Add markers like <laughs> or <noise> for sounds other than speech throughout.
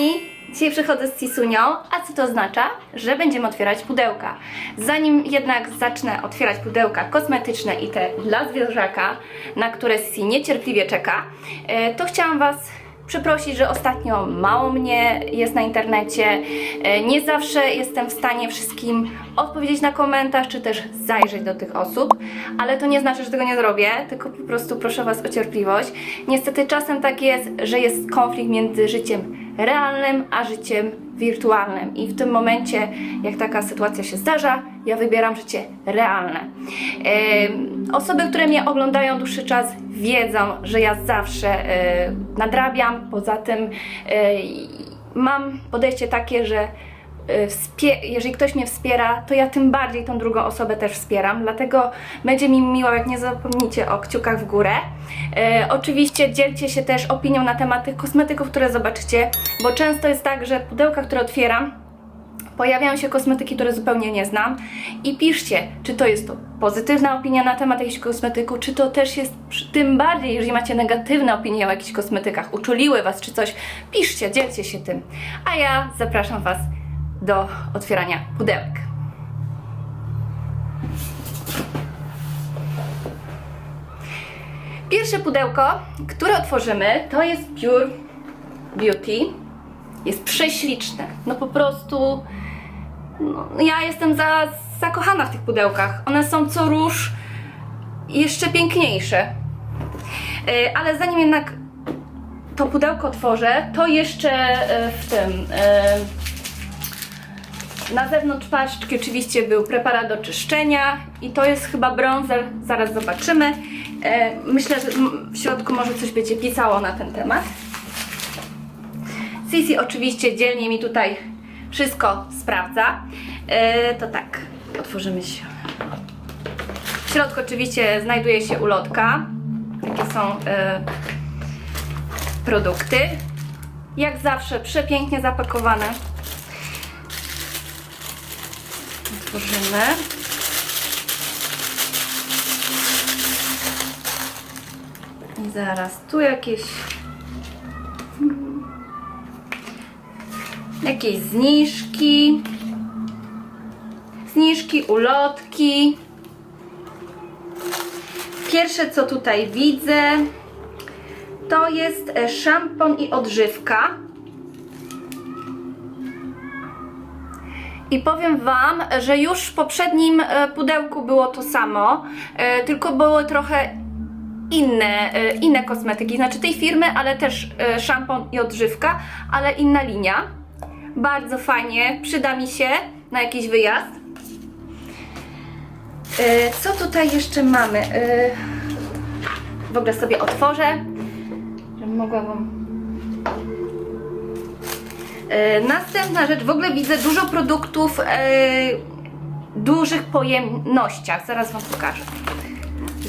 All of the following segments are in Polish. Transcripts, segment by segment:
kochani, dzisiaj przychodzę z Sisunią, a co to oznacza? Że będziemy otwierać pudełka. Zanim jednak zacznę otwierać pudełka kosmetyczne i te dla zwierzaka, na które Sisi niecierpliwie czeka, e, to chciałam Was przeprosić, że ostatnio mało mnie jest na internecie. E, Nie zawsze jestem w stanie wszystkim odpowiedzieć na komentarz, czy też zajrzeć do tych osób, ale to nie znaczy, że tego nie zrobię, tylko po prostu proszę Was o cierpliwość. Niestety czasem tak jest, że jest konflikt między życiem realnym a życiem wirtualnym i w tym momencie, jak taka sytuacja się zdarza, ja wybieram życie realne. Osoby, które mnie oglądają dłuższy czas, wiedzą, że ja zawsze e, nadrabiam. Poza tym e, mam podejście takie, że jeżeli ktoś mnie wspiera, to ja tym bardziej tą drugą osobę też wspieram. Dlatego będzie mi miło, jak nie zapomnicie o kciukach w górę. E, oczywiście dzielcie się też opinią na temat tych kosmetyków, które zobaczycie, bo często jest tak, że pudełka, które otwieram, pojawiają się kosmetyki, które zupełnie nie znam i piszcie, czy to jest to pozytywna opinia na temat jakiegoś kosmetyku, czy to też jest, tym bardziej, jeżeli macie negatywne opinie o jakichś kosmetykach, uczuliły Was czy coś, piszcie, dzielcie się tym. A ja zapraszam Was do otwierania pudełek. Pierwsze pudełko, które otworzymy, to jest Pure Beauty. Jest prześliczne. No po prostu no, ja jestem za, zakochana w tych pudełkach. One są co róż jeszcze piękniejsze. E, ale zanim jednak to pudełko otworzę, to jeszcze e, w tym. e, Na zewnątrz paczki oczywiście był preparat do czyszczenia i to jest chyba bronzer, zaraz zobaczymy. E, Myślę, że w środku może coś będzie pisało na ten temat. Sisi oczywiście dzielnie mi tutaj wszystko sprawdza. E, to tak, otworzymy się. W środku oczywiście znajduje się ulotka. Takie są e, produkty. Jak zawsze przepięknie zapakowane. Otworzymy. I zaraz tu jakieś jakieś zniżki, zniżki, ulotki. Pierwsze co tutaj widzę to jest e, szampon i odżywka. I powiem Wam, że już w poprzednim e, pudełku było to samo, e, tylko były trochę inne, e, inne kosmetyki, znaczy tej firmy, ale też szampon i odżywka, ale inna linia. Bardzo fajnie, przyda mi się na jakiś wyjazd. Co tutaj jeszcze mamy? W ogóle sobie otworzę, żebym mogła Wam. E, Następna rzecz, w ogóle widzę dużo produktów e, dużych pojemnościach. Zaraz Wam pokażę.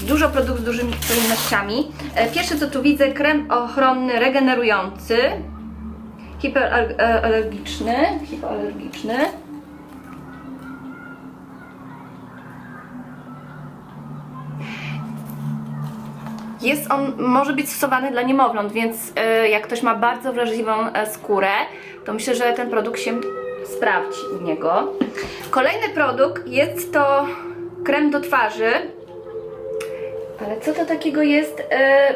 Dużo produktów z dużymi pojemnościami. E, Pierwsze co tu widzę, krem ochronny regenerujący hipoalergiczny, hipoalergiczny. Jest on, może być stosowany dla niemowląt, więc e, jak ktoś ma bardzo wrażliwą e, skórę, to myślę, że ten produkt się sprawdzi u niego. Kolejny produkt jest to krem do twarzy. Ale co to takiego jest? E,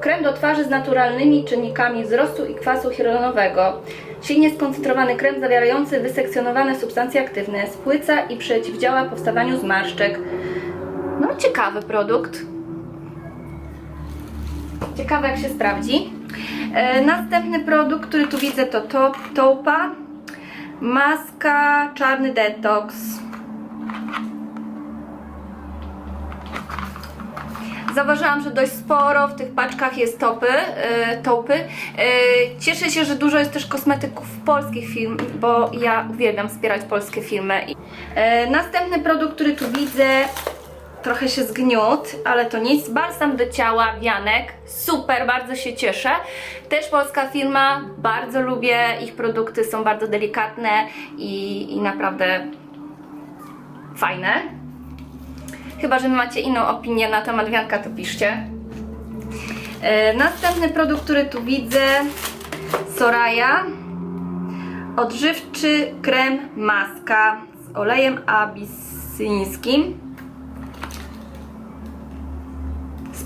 Krem do twarzy z naturalnymi czynnikami wzrostu i kwasu hialuronowego. Silnie skoncentrowany krem zawierający wysekcjonowane substancje aktywne spłyca i przeciwdziała powstawaniu zmarszczek. No, ciekawy produkt. Ciekawe jak się sprawdzi. E, następny produkt, który tu widzę to Taupa. Maska czarny detoks. Zauważyłam, że dość sporo w tych paczkach jest topy, e, taupy. E, cieszę się, że dużo jest też kosmetyków polskich firm, bo ja uwielbiam wspierać polskie firmy. E, następny produkt, który tu widzę, trochę się zgniótł, ale to nic. Balsam do ciała, wianek. Super, bardzo się cieszę. Też polska firma, bardzo lubię. Ich produkty są bardzo delikatne i, i naprawdę fajne. Chyba, że macie inną opinię na temat wianka, to piszcie. E, następny produkt, który tu widzę, Soraya odżywczy krem maska z olejem abisyńskim.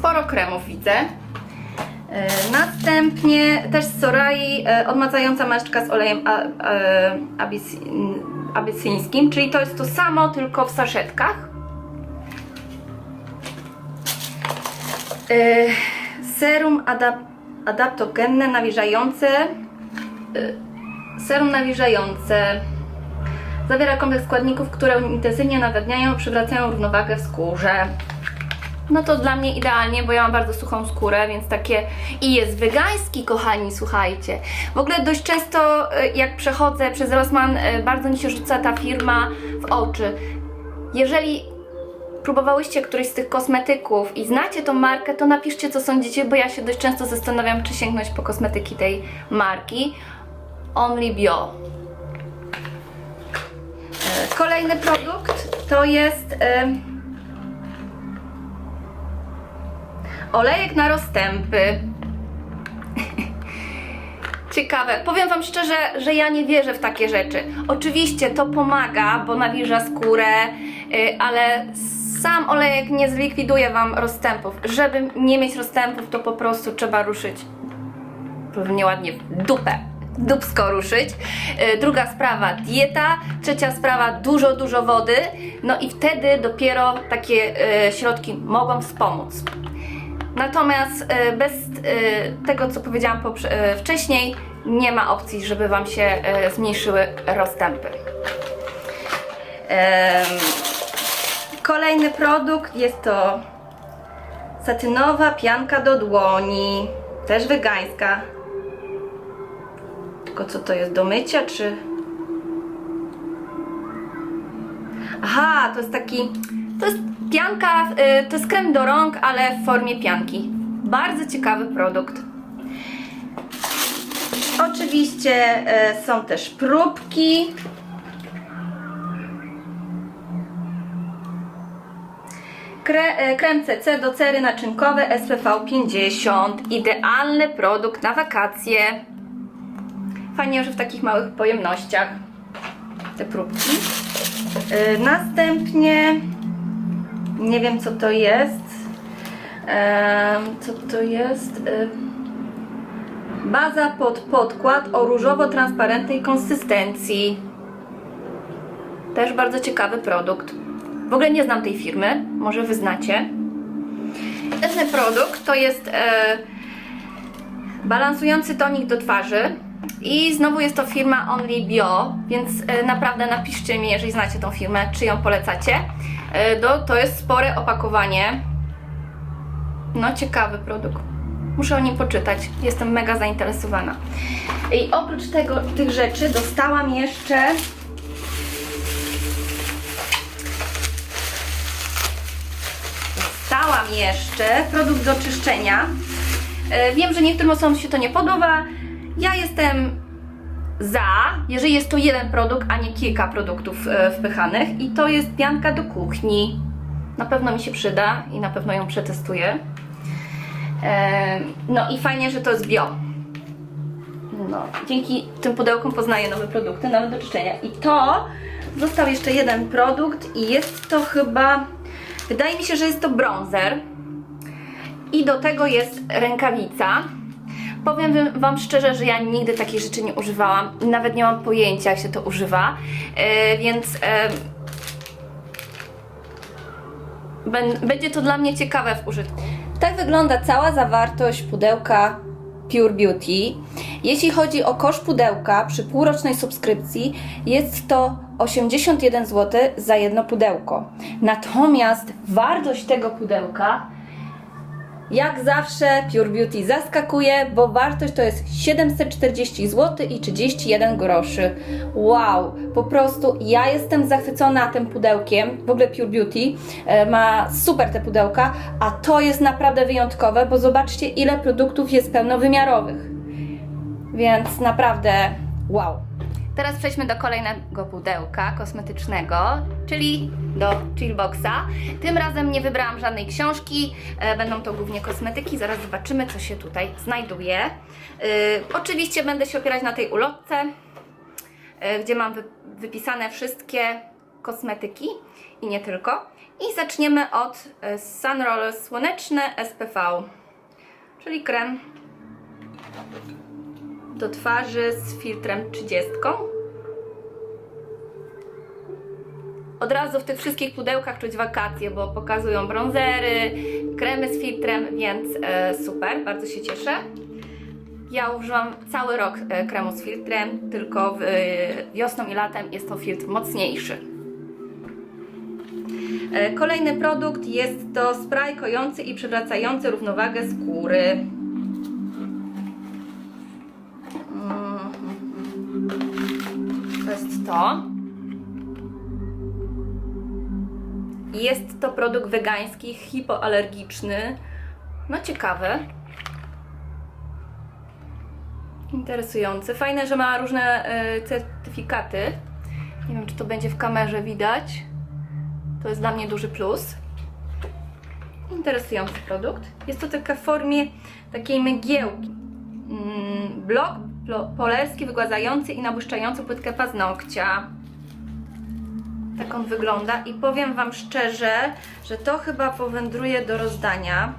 Sporo kremów widzę. E, Następnie też z Sorai e, odmadzająca maseczka z olejem e, abisyńskim, czyli to jest to samo, tylko w saszetkach. Serum adap adaptogenne nawilżające. Serum nawilżające. Zawiera kompleks składników, które intensywnie nawadniają przywracają równowagę w skórze. No to dla mnie idealnie, bo ja mam bardzo suchą skórę, więc takie. I jest wegański, kochani, słuchajcie. W ogóle dość często, y, jak przechodzę przez Rossmann, y, bardzo mi się rzuca ta firma w oczy. Jeżeli próbowałyście któryś z tych kosmetyków i znacie tą markę, to napiszcie, co sądzicie, bo ja się dość często zastanawiam, czy sięgnąć po kosmetyki tej marki. Only Bio. E, Kolejny produkt to jest. Olejek na rozstępy. Ciekawe. Powiem Wam szczerze, że ja nie wierzę w takie rzeczy. Oczywiście to pomaga, bo nawilża skórę, y, ale sam olejek nie zlikwiduje Wam rozstępów. Żeby nie mieć rozstępów, to po prostu trzeba ruszyć pewnie ładnie w dupę. Dupsko ruszyć. Y, Druga sprawa dieta. Trzecia sprawa dużo, dużo wody. No i wtedy dopiero takie y, środki mogą wspomóc. Natomiast e, bez e, tego, co powiedziałam e, wcześniej, nie ma opcji, żeby Wam się zmniejszyły rozstępy. Kolejny produkt jest to satynowa pianka do dłoni, też wegańska. Tylko co to jest do mycia, czy... Aha, to jest taki. To jest pianka, y, to jest krem do rąk, ale w formie pianki. Bardzo ciekawy produkt. Oczywiście y, są też próbki. Kre, y, krem CC do cery naczynkowe SPV 50. Idealny produkt na wakacje. Fajnie, że w takich małych pojemnościach te próbki. Następnie nie wiem co to jest. Co to jest? Baza pod podkład o różowo-transparentnej konsystencji. Też bardzo ciekawy produkt. W ogóle nie znam tej firmy, może wy znacie. Następny produkt to jest e, balansujący tonik do twarzy. I znowu jest to firma Only Bio, więc e, naprawdę napiszcie mi, jeżeli znacie tą firmę, czy ją polecacie. E, to jest spore opakowanie. No, ciekawy produkt. Muszę o nim poczytać. Jestem mega zainteresowana. I oprócz tego, tych rzeczy dostałam jeszcze Dostałam jeszcze produkt do czyszczenia. E, Wiem, że niektórym osobom się to nie podoba. Ja jestem za, jeżeli jest to jeden produkt, a nie kilka produktów e, wpychanych. I to jest pianka do kuchni. Na pewno mi się przyda i na pewno ją przetestuję. E, No i fajnie, że to jest bio. No, dzięki tym pudełkom poznaję nowe produkty, nawet do czyszczenia. I to został jeszcze jeden produkt i jest to chyba, wydaje mi się, że jest to bronzer. I do tego jest rękawica. Powiem wam- szczerze, że ja nigdy takich rzeczy nie używałam nawet nie mam pojęcia, jak się to używa, e, więc ben- będzie to dla mnie ciekawe w użytku. Tak wygląda cała zawartość pudełka Pure Beauty. Jeśli chodzi o koszt pudełka przy półrocznej subskrypcji, jest to 81 zł za jedno pudełko. Natomiast wartość tego pudełka jak zawsze Pure Beauty zaskakuje, bo wartość to jest 740 zł i 31 groszy. Wow, po prostu ja jestem zachwycona tym pudełkiem. W ogóle Pure Beauty e, ma super te pudełka, a to jest naprawdę wyjątkowe, bo zobaczcie ile produktów jest pełnowymiarowych. Więc naprawdę wow. Teraz przejdźmy do kolejnego pudełka kosmetycznego, czyli do Chillboxa. Tym razem nie wybrałam żadnej książki, e, będą to głównie kosmetyki. Zaraz zobaczymy, co się tutaj znajduje. E, oczywiście będę się opierać na tej ulotce, e, gdzie mam wy- wypisane wszystkie kosmetyki i nie tylko. I zaczniemy od Sunroll Słoneczne SPV, czyli krem do twarzy z filtrem 30. Od razu w tych wszystkich pudełkach czuć wakacje, bo pokazują bronzery, kremy z filtrem, więc e, super, bardzo się cieszę. Ja użyłam cały rok e, kremu z filtrem, tylko e, wiosną i latem jest to filtr mocniejszy. Kolejny produkt jest to spray kojący i przywracający równowagę skóry. To jest to. Produkt wegański, hipoalergiczny. No ciekawe. Interesujący. Fajne, że ma różne e, certyfikaty. Nie wiem, czy to będzie w kamerze widać. To jest dla mnie duży plus. Interesujący produkt. Jest to taka w formie takiej mgiełki. Mm, blok polerski wygładzający i nabłyszczający płytkę paznokcia. Tak on wygląda i powiem Wam szczerze, że to chyba powędruje do rozdania.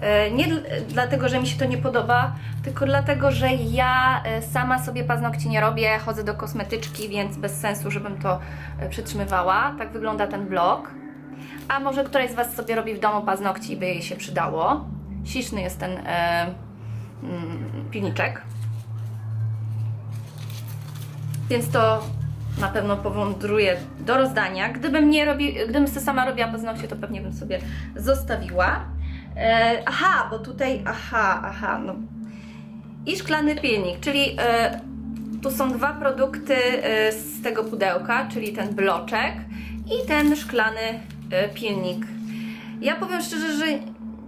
E, Nie dl- dlatego, że mi się to nie podoba, tylko dlatego, że ja e, sama sobie paznokci nie robię, chodzę do kosmetyczki, więc bez sensu, żebym to e, przytrzymywała. Tak wygląda ten blok. A może któraś z Was sobie robi w domu paznokci i by jej się przydało. Śliczny jest ten mm, pilniczek. Więc to na pewno powądruje do rozdania. Gdybym nie robi, gdybym sobie sama robiła paznokcie, to pewnie bym sobie zostawiła. E, aha, bo tutaj, aha, aha, no. I szklany pilnik, czyli e, tu są dwa produkty e, z tego pudełka, czyli ten bloczek i ten szklany e, pilnik. Ja powiem szczerze, że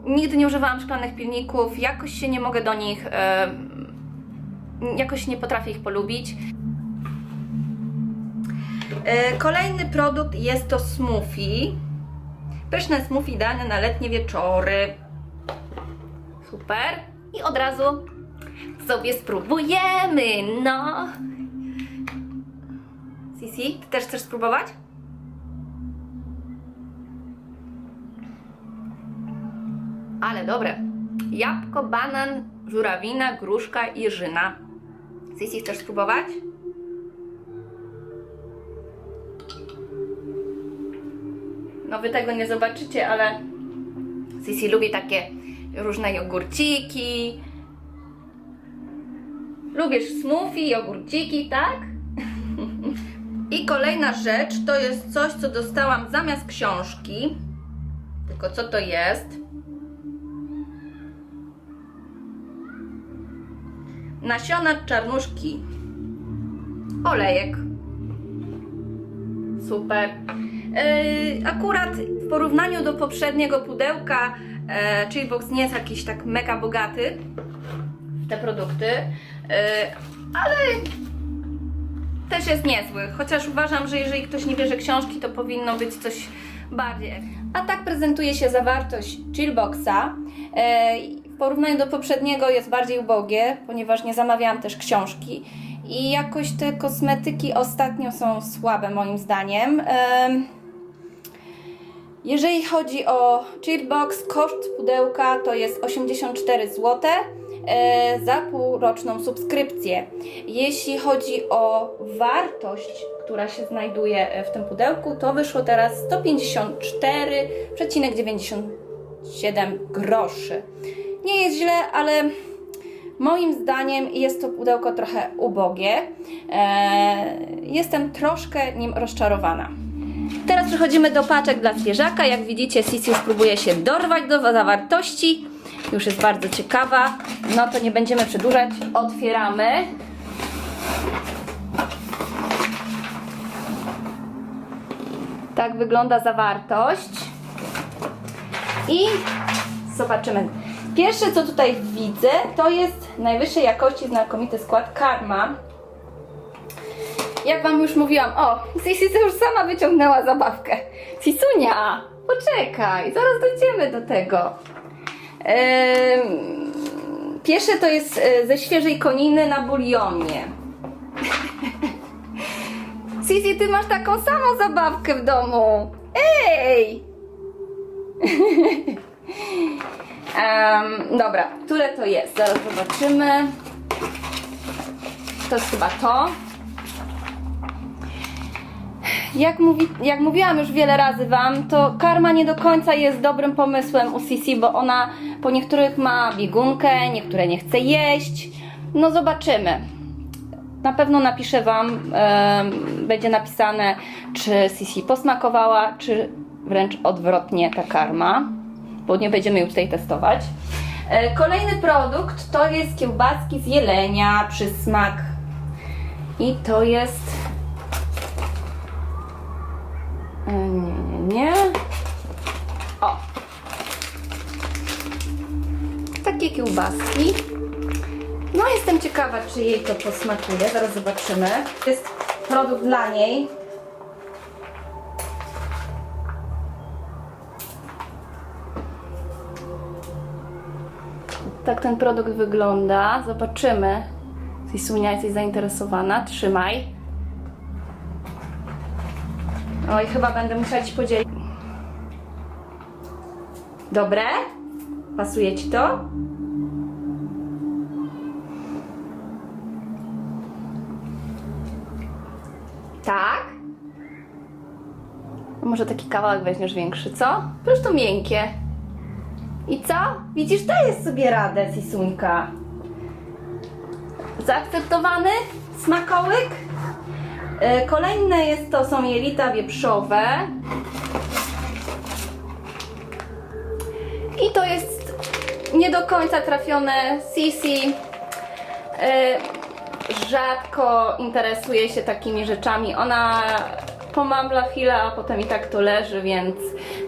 nigdy nie używałam szklanych pilników, jakoś się nie mogę do nich, e, jakoś nie potrafię ich polubić. E, Kolejny produkt jest to smoothie. Pyszne smoothie idealne na letnie wieczory. Super. I od razu sobie spróbujemy, no. Sisi, ty też chcesz spróbować? Ale dobre. Jabłko, banan, żurawina, gruszka i jerzyna. Sisi, chcesz spróbować? No wy tego nie zobaczycie, ale Sisi lubi takie różne jogurciki. Lubisz smoothie, jogurciki, tak? <laughs> I kolejna rzecz to jest coś, co dostałam zamiast książki. Tylko co to jest? Nasiona czarnuszki. Olejek. Super. Yy, akurat w porównaniu do poprzedniego pudełka e, Chillbox nie jest jakiś tak mega bogaty w te produkty, yy, ale też jest niezły. Chociaż uważam, że jeżeli ktoś nie bierze książki, to powinno być coś bardziej. A tak prezentuje się zawartość Chillboxa. Porównaniu do poprzedniego jest bardziej ubogie, ponieważ nie zamawiałam też książki. I jakoś te kosmetyki ostatnio są słabe moim zdaniem. Em, jeżeli chodzi o Chillbox, koszt pudełka to jest 84 zł e, za półroczną subskrypcję. Jeśli chodzi o wartość, która się znajduje e, w tym pudełku, to wyszło teraz 154,97 groszy. Nie jest źle, ale moim zdaniem jest to pudełko trochę ubogie. E, jestem troszkę nim rozczarowana. Teraz przechodzimy do paczek dla zwierzaka. Jak widzicie, Sisi spróbuje się dorwać do zawartości. Już jest bardzo ciekawa. No to nie będziemy przedłużać. Otwieramy. Tak wygląda zawartość. I zobaczymy. Pierwsze co tutaj widzę, to jest najwyższej jakości znakomity skład Karma. jak wam już mówiłam, o, Sisi już sama wyciągnęła zabawkę. Sisunia, poczekaj, zaraz dojdziemy do tego. Ym, Pierwsze to jest e, ze świeżej koniny na bulionie. <laughs> Sisi, ty masz taką samą zabawkę w domu. Ej! <laughs> Em, dobra, które to jest? Zaraz zobaczymy. To jest chyba to. Jak, mówi, jak mówiłam już wiele razy Wam, to karma nie do końca jest dobrym pomysłem u Sisi, bo ona po niektórych ma biegunkę, niektóre nie chce jeść. No zobaczymy. Na pewno napiszę Wam, em, będzie napisane, czy Sisi posmakowała, czy wręcz odwrotnie ta karma, bo nie będziemy jej tutaj testować. E, Kolejny produkt to jest kiełbaski z jelenia, przysmak. I to jest E, Nie, nie, nie. O! Takie kiełbaski. No, jestem ciekawa, czy jej to posmakuje. Zaraz zobaczymy. To jest produkt dla niej. Tak ten produkt wygląda. Zobaczymy. Sisunia, jesteś zainteresowana? Trzymaj. Oj, chyba będę musiała Ci podzielić. Dobre? Pasuje Ci to? Tak? Może taki kawałek weźmiesz większy, co? Przecież to miękkie. I co? Widzisz, dajesz sobie radę, Sisuńka. Zaakceptowany smakołyk? E, Kolejne jest, to są jelita wieprzowe. I to jest nie do końca trafione Sisi. E, Rzadko interesuje się takimi rzeczami. Ona pomamla chwilę, a potem i tak to leży, więc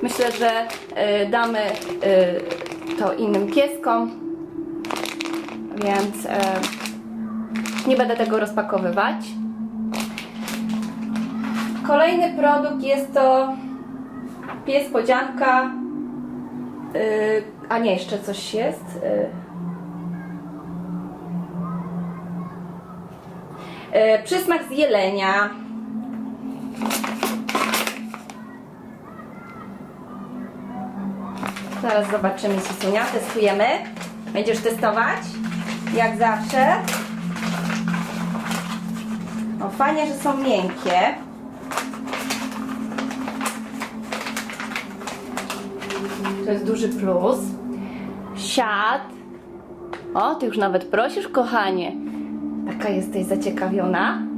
myślę, że e, damy e, to innym pieskom. Więc e, nie będę tego rozpakowywać. Kolejny produkt jest to pies podzianka. Yy, a nie, jeszcze coś jest. Yy, przysmak z jelenia. Zaraz zobaczymy, Sisunia. Testujemy. Będziesz testować? Jak zawsze. O, fajnie, że są miękkie. To jest duży plus. Siad. O, ty już nawet prosisz, kochanie. Taka jesteś zaciekawiona.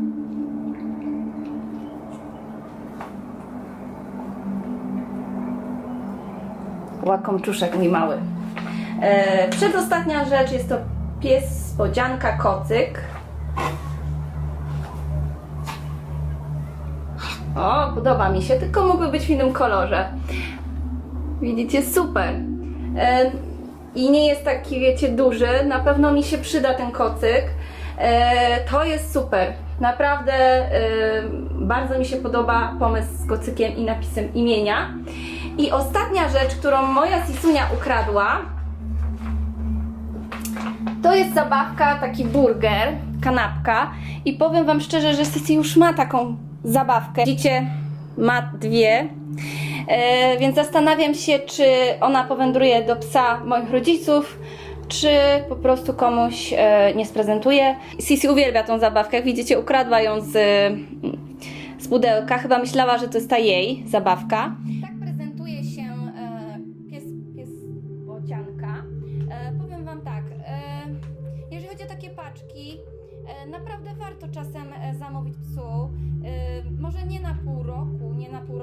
Łakomczuszek mój mały. E, przedostatnia rzecz jest to pies spodzianka kocyk. O, podoba mi się, tylko mógłby być w innym kolorze. Widzicie, super. E, I nie jest taki, wiecie, duży. Na pewno mi się przyda ten kocyk. E, to jest super. Naprawdę e, bardzo mi się podoba pomysł z kocykiem i napisem imienia. I ostatnia rzecz, którą moja Sisunia ukradła, to jest zabawka, taki burger, kanapka. I powiem Wam szczerze, że Sisi już ma taką zabawkę. Widzicie, ma dwie. E, więc zastanawiam się, czy ona powędruje do psa moich rodziców, czy po prostu komuś e, nie sprezentuje. Sisi uwielbia tą zabawkę. Jak widzicie, ukradła ją z, z pudełka. Chyba myślała, że to jest ta jej zabawka.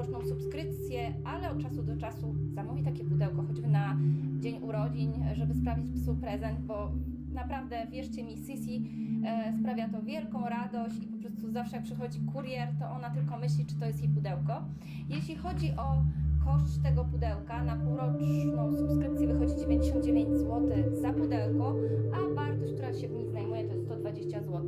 Półroczną subskrypcję, ale od czasu do czasu zamówi takie pudełko, choćby na dzień urodzin, żeby sprawić psu prezent, bo naprawdę, wierzcie mi, Sisi e, sprawia to wielką radość i po prostu zawsze jak przychodzi kurier, to ona tylko myśli, czy to jest jej pudełko. Jeśli chodzi o koszt tego pudełka na półroczną subskrypcję wychodzi 99 zł za pudełko, a wartość, która się w niej znajduje, to jest 120 zł.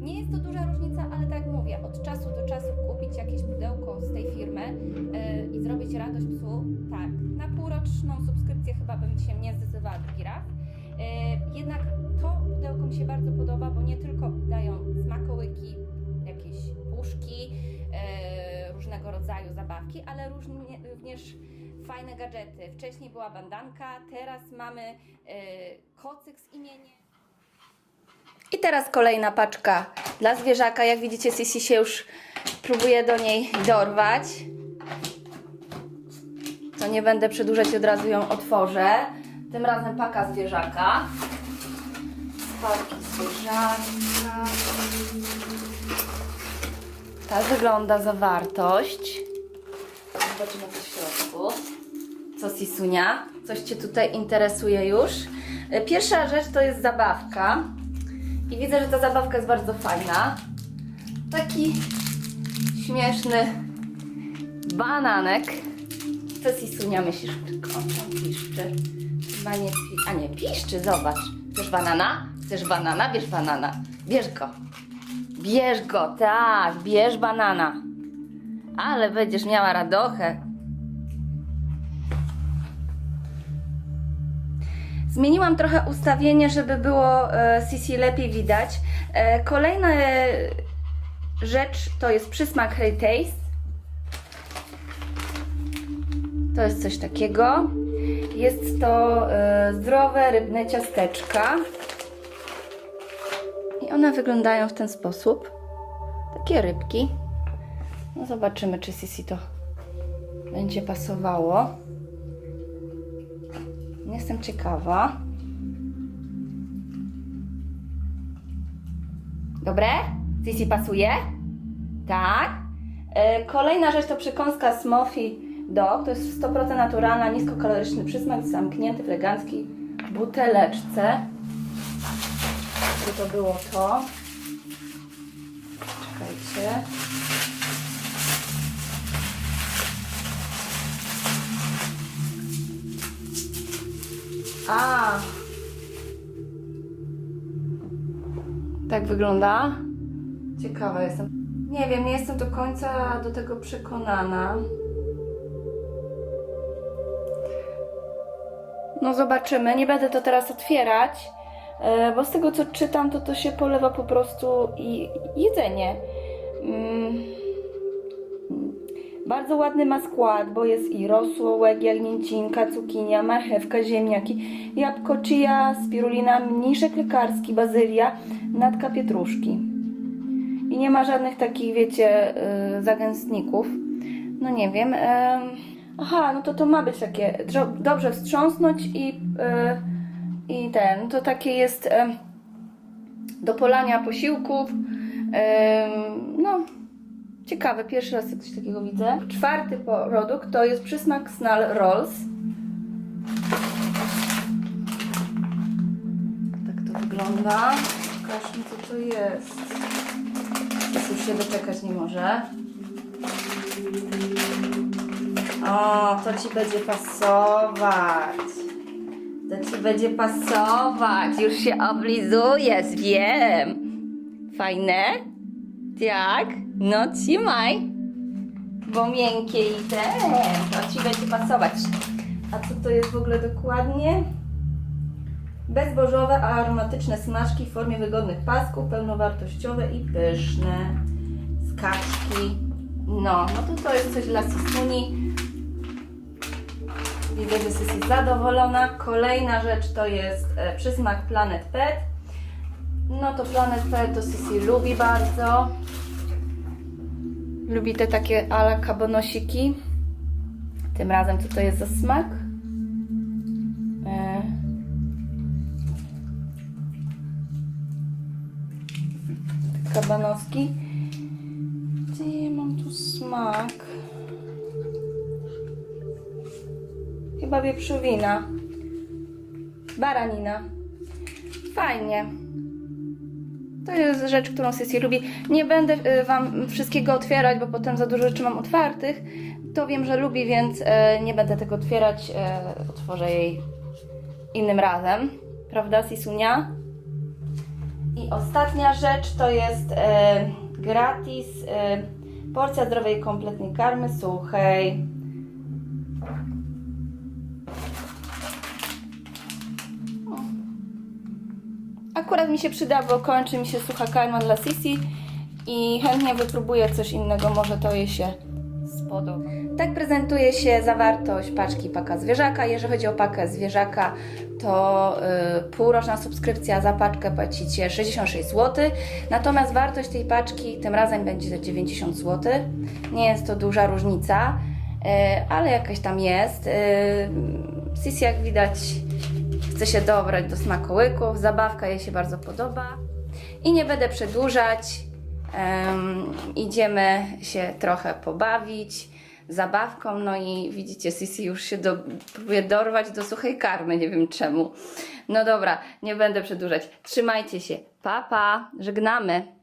Nie jest to duża różnica, ale tak mówię, od czasu do czasu kupić jakieś pudełko z tej firmy yy, i zrobić radość psu, tak. Na półroczną subskrypcję chyba bym się nie zdecydowała drugi raz. Yy, jednak to pudełko mi się bardzo podoba, bo nie tylko dają smakołyki, jakieś puszki, yy, różnego rodzaju zabawki, ale różnie, również fajne gadżety. Wcześniej była bandanka, teraz mamy yy, kocyk z imieniem. I teraz kolejna paczka dla zwierzaka. Jak widzicie, Sisi się już próbuje do niej dorwać. To nie będę przedłużać, od razu ją otworzę. Tym razem paka zwierzaka. Paki zwierzaka. Tak wygląda zawartość. Zobaczymy co w środku. Co Sisunia? Coś Cię tutaj interesuje już? E, Pierwsza rzecz to jest zabawka. I widzę, że ta zabawka jest bardzo fajna. Taki śmieszny bananek. Co Sisunia myślisz? O czym piszczy? Chyba nie pi... A nie, piszczy, zobacz. Chcesz banana? Chcesz banana? Bierz banana. Bierz go. Bierz go, tak, bierz banana. Ale będziesz miała radochę. Zmieniłam trochę ustawienie, żeby było e, CC lepiej widać. E, kolejna e, rzecz to jest przysmak Hey Taste. To jest coś takiego. Jest to zdrowe rybne ciasteczka. One wyglądają w ten sposób. Takie rybki. No zobaczymy, czy Sisi to będzie pasowało. Jestem ciekawa. Dobre? Sisi pasuje? Tak. E, Kolejna rzecz to przekąska Smoothie Dog. To jest 100% naturalna, niskokaloryczny przysmak zamknięty w eleganckiej buteleczce. Gdzie to było to? Czekajcie. A. Tak wygląda. Ciekawa jestem. Nie wiem, nie jestem do końca do tego przekonana. No zobaczymy. Nie będę to teraz otwierać, bo z tego co czytam, to to się polewa po prostu i jedzenie. Mm. Bardzo ładny ma skład, bo jest i rosółek, jagnięcinka, cukinia, marchewka, ziemniaki, jabłko chia, spirulina, mniszek lekarski, bazylia, natka pietruszki. I nie ma żadnych takich, wiecie, yy, zagęstników. No nie wiem. em, aha, no to to ma być takie dobrze wstrząsnąć i, yy, i ten, to takie jest em, do polania posiłków. Em, no, Ciekawe, pierwszy raz coś takiego widzę. Czwarty produkt to jest przysmak Snal Rolls. Tak to wygląda. Pokaż mi co to jest. Już się doczekać nie może. O, to ci będzie pasować. To ci będzie pasować. Już się oblizujesz, wiem. Fajne? Tak? No trzymaj. Bo miękkie i ten, to Ci będzie pasować. A co to jest w ogóle dokładnie? Bezbożowe, aromatyczne smażki w formie wygodnych pasków, pełnowartościowe i pyszne. Skaczki. No, no to to jest coś dla Sisuni. Że Sis jest zadowolona. Kolejna rzecz to jest e, przysmak Planet Pet. No to Planet Pet to Sisi lubi bardzo. Lubi te takie ala kabonosiki. Tym razem co to jest za smak? E... Kabanoski. Gdzie mam tu smak? Chyba wieprzowina. Baranina. Fajnie. To jest rzecz, którą Sissy lubi. Nie będę y, Wam wszystkiego otwierać, bo potem za dużo rzeczy mam otwartych. To wiem, że lubi, więc e, nie będę tego otwierać. E, otworzę jej innym razem. Prawda, Sisunia? I ostatnia rzecz to jest gratis porcja zdrowej kompletnej karmy suchej. Akurat mi się przyda, bo kończy mi się sucha karma dla Sisi i chętnie wypróbuję coś innego, może to jej się spodoba. Tak prezentuje się zawartość paczki paka zwierzaka. Jeżeli chodzi o pakę zwierzaka, to y, półroczna subskrypcja za paczkę płacicie 66 zł. Natomiast wartość tej paczki tym razem będzie 90 zł. Nie jest to duża różnica, y, ale jakaś tam jest. Y, Sisi jak widać chce się dobrać do smakołyków, zabawka jej się bardzo podoba. I nie będę przedłużać. Em, idziemy się trochę pobawić zabawką, no i widzicie, Sisi już się do, próbuje dorwać do suchej karmy, nie wiem czemu. No dobra, nie będę przedłużać. Trzymajcie się. Pa, pa, żegnamy.